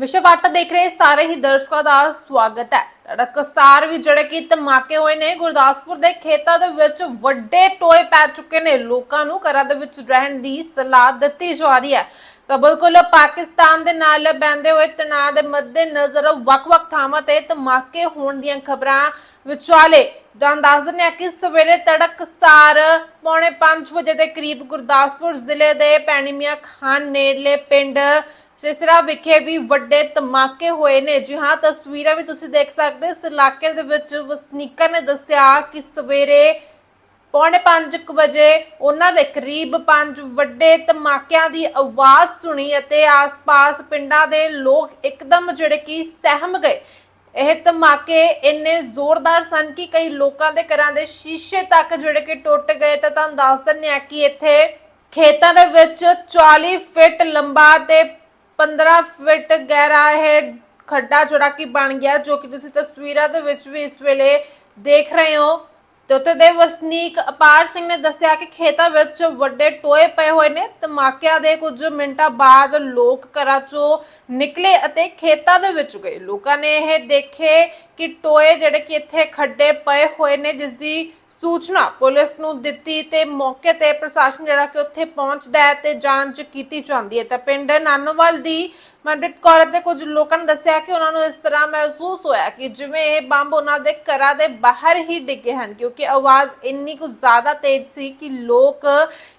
ਵਿਸ਼ਵ ਵਾਰਤਾ ਦੇਖ ਰਹੇ ਸਾਰੇ ਹੀ ਦਰਸ਼ਕਾਂ ਦਾ ਸਵਾਗਤ ਹੈ। ਤੜਕਸਾਰ ਵੀ ਜਿਹੜੇ ਕਿ ਧਮਾਕੇ ਹੋਏ ਨੇ, ਗੁਰਦਾਸਪੁਰ ਦੇ ਖੇਤਾਂ ਦੇ ਵਿੱਚ ਵੱਡੇ ਟੋਏ ਪੈ ਚੁੱਕੇ ਨੇ। ਲੋਕਾਂ ਨੂੰ ਘਰਾਂ ਦੇ ਵਿੱਚ ਰਹਿਣ ਦੀ ਸਲਾਹ ਦਿੱਤੀ ਜਾ ਰਹੀ ਹੈ। ਤਾਂ ਬਿਲਕੁਲ ਪਾਕਿਸਤਾਨ ਦੇ ਨਾਲ ਬੈੰਦੇ ਹੋਏ ਤਣਾਅ ਦੇ ਮੱਦੇ ਨਜ਼ਰ ਵੱਖ-ਵੱਖ ਥਾਵਾਂ ਤੇ ਧਮਾਕੇ ਹੋਣ ਦੀਆਂ ਖਬਰਾਂ ਵਿਚਾਲੇ ਜਾਨ ਦਿੰਦੇ ਆ ਕਿ ਸਵੇਰੇ ਤੜਕਸਾਰ ਪੌਣੇ 5 ਵਜੇ ਦੇ ਕਰੀਬ ਗੁਰਦਾਸਪੁਰ ਜ਼ਿਲ੍ਹੇ ਦੇ ਪੈਣੀਮੀਆਂ ਖਾਨ ਨੇੜਲੇ ਪਿੰਡ ਸਿਸਰਾ ਵਿਖੇ ਵੀ ਵੱਡੇ ਧਮਾਕੇ ਹੋਏ ਨੇ। ਜੀ ਹਾਂ, ਤਸਵੀਰਾਂ ਵੀ ਤੁਸੀਂ ਦੇਖ ਸਕਦੇ ਹੋ। ਇਸ ਇਲਾਕੇ ਦੇ ਵਿੱਚ ਵਸਨੀਕਾਂ ਨੇ ਦੱਸਿਆ ਕਿ ਸਵੇਰੇ ਪੌਣੇ 5 ਵਜੇ ਉਹਨਾਂ ਦੇ ਕਰੀਬ ਪੰਜ ਵੱਡੇ ਧਮਾਕਿਆਂ ਦੀ ਆਵਾਜ਼ ਸੁਣੀ ਅਤੇ ਆਸ-ਪਾਸ ਪਿੰਡਾਂ ਦੇ ਲੋਕ ਇੱਕਦਮ ਜਿਹੜੇ ਕਿ ਸਹਿਮ ਗਏ। ਇਹ ਧਮਾਕੇ ਇੰਨੇ ਜ਼ੋਰਦਾਰ ਸਨ ਕਿ ਕਈ ਲੋਕਾਂ ਦੇ ਘਰਾਂ ਦੇ ਸ਼ੀਸ਼ੇ ਤੱਕ ਜਿਹੜੇ ਕਿ ਟੁੱਟ ਗਏ। ਤਾਂ ਤੁਹਾਨੂੰ ਦੱਸ ਦਿੰਦੇ ਆ ਕਿ ਇੱਥੇ ਖੇਤਾਂ ਦੇ ਵਿੱਚ 40 ਫਿਟ ਲੰਬਾ ਤੇ 15 ਫਿਟ ਗਹਿਰਾ ਇਹ ਖੱਡਾ ਜਿਹੜਾ ਕਿ ਬਣ ਗਿਆ, ਜੋ ਕਿ ਤੁਸੀਂ ਤਸਵੀਰਾਂ ਦੇ ਵਿੱਚ ਵੀ ਇਸ ਵੇਲੇ ਦੇਖ ਰਹੇ ਹੋ। ਤੇ ਉੱਥੇ ਦੇ ਵਸਨੀਕ ਅਪਾਰ ਸਿੰਘ ਨੇ ਦੱਸਿਆ ਕਿ ਖੇਤਾਂ ਵਿੱਚ ਵੱਡੇ ਟੋਏ ਪਏ ਹੋਏ ਨੇ। ਧਮਾਕਿਆਂ ਦੇ ਕੁਝ ਮਿੰਟਾਂ ਬਾਅਦ ਲੋਕ ਘਰਾਂ ਚੋਂ ਨਿਕਲੇ ਅਤੇ ਖੇਤਾਂ ਦੇ ਵਿੱਚ ਗਏ। ਲੋਕਾਂ ਨੇ ਇਹ ਦੇਖੇ ਕਿ ਟੋਏ ਜਿਹੜੇ ਕਿ ਇੱਥੇ ਖੱਡੇ ਪਏ ਹੋਏ ਨੇ, ਜਿਸ ਦੀ ਸੂਚਨਾ ਪੁਲਿਸ ਨੂੰ ਦਿੱਤੀ ਤੇ ਮੌਕੇ ਤੇ ਪ੍ਰਸ਼ਾਸਨ ਜਿਹੜਾ ਕਿ ਉੱਥੇ ਪਹੁੰਚਦਾ ਹੈ ਤੇ ਜਾਂਚ ਕੀਤੀ ਜਾਂਦੀ ਹੈ। ਤਾਂ ਪਿੰਡ ਨਾਨੋਵਾਲ ਦੀ ਮਨਪ੍ਰੀਤ ਕੌਰ ਅਤੇ ਕੁਝ ਲੋਕਾਂ ਨੇ ਦੱਸਿਆ ਕਿ ਉਹਨਾਂ ਨੂੰ ਇਸ ਤਰ੍ਹਾਂ ਮਹਿਸੂਸ ਹੋਇਆ ਕਿ ਜਿਵੇਂ ਇਹ ਬੰਬ ਉਹਨਾਂ ਦੇ ਘਰਾਂ ਦੇ ਬਾਹਰ ਹੀ ਡਿੱਗੇ ਹਨ, ਕਿਉਂਕਿ ਆਵਾਜ਼ ਇੰਨੀ ਕੁ ਜ਼ਿਆਦਾ ਤੇਜ਼ ਸੀ ਕਿ ਲੋਕ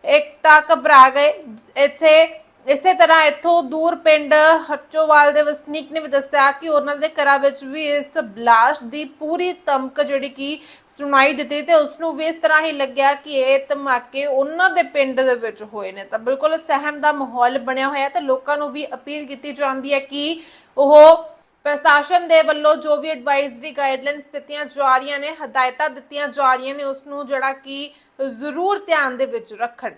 ਇੱਕ ਤਾਂ ਘਬਰਾ ਗਏ। ਇੱਥੇ ਇਸੇ ਤਰ੍ਹਾਂ ਇੱਥੋਂ ਦੂਰ ਪਿੰਡ ਹੱਚੋਵਾਲ ਦੇ ਵਸਨੀਕ ਨੇ ਵੀ ਦੱਸਿਆ ਕਿ ਉਹਨਾਂ ਦੇ ਘਰਾਂ ਵਿੱਚ ਵੀ ਇਸ ਬਲਾਸਟ ਦੀ ਪੂਰੀ ਧਮਕ ਜਿਹੜੀ ਕਿ ਸੁਣਾਈ ਦਿੱਤੀ ਤੇ ਉਸ ਨੂੰ ਵੀ ਇਸ ਤਰ੍ਹਾਂ ਹੀ ਲੱਗਿਆ ਕਿ ਇਹ ਧਮਾਕੇ ਉਹਨਾਂ ਦੇ ਪਿੰਡ ਦੇ ਵਿੱਚ ਹੋਏ ਨੇ। ਤਾਂ ਬਿਲਕੁਲ ਸਹਿਮ ਦਾ ਮਾਹੌਲ ਬਣਿਆ ਹੋਇਆ ਤੇ ਲੋਕਾਂ ਨੂੰ ਵੀ ਅਪੀਲ ਕੀਤੀ ਜਾਂਦੀ ਹੈ ਕਿ ਉਹ ਪ੍ਰਸ਼ਾਸਨ ਦੇ ਵੱਲੋਂ ਜੋ ਵੀ ਐਡਵਾਈਜ਼ਰੀ ਗਾਈਡਲਾਈਨਸ ਦਿੱਤੀਆਂ ਜਾ ਰਹੀਆਂ ਨੇ, ਹਦਾਇਤਾਂ ਦਿੱਤੀਆਂ ਜਾ ਰਹੀਆਂ ਨੇ ਉਸ ਨੂੰ ਜਿਹੜਾ ਕਿ ਜ਼ਰੂਰ ਧਿਆਨ ਦੇ ਵਿੱਚ ਰੱਖਣ।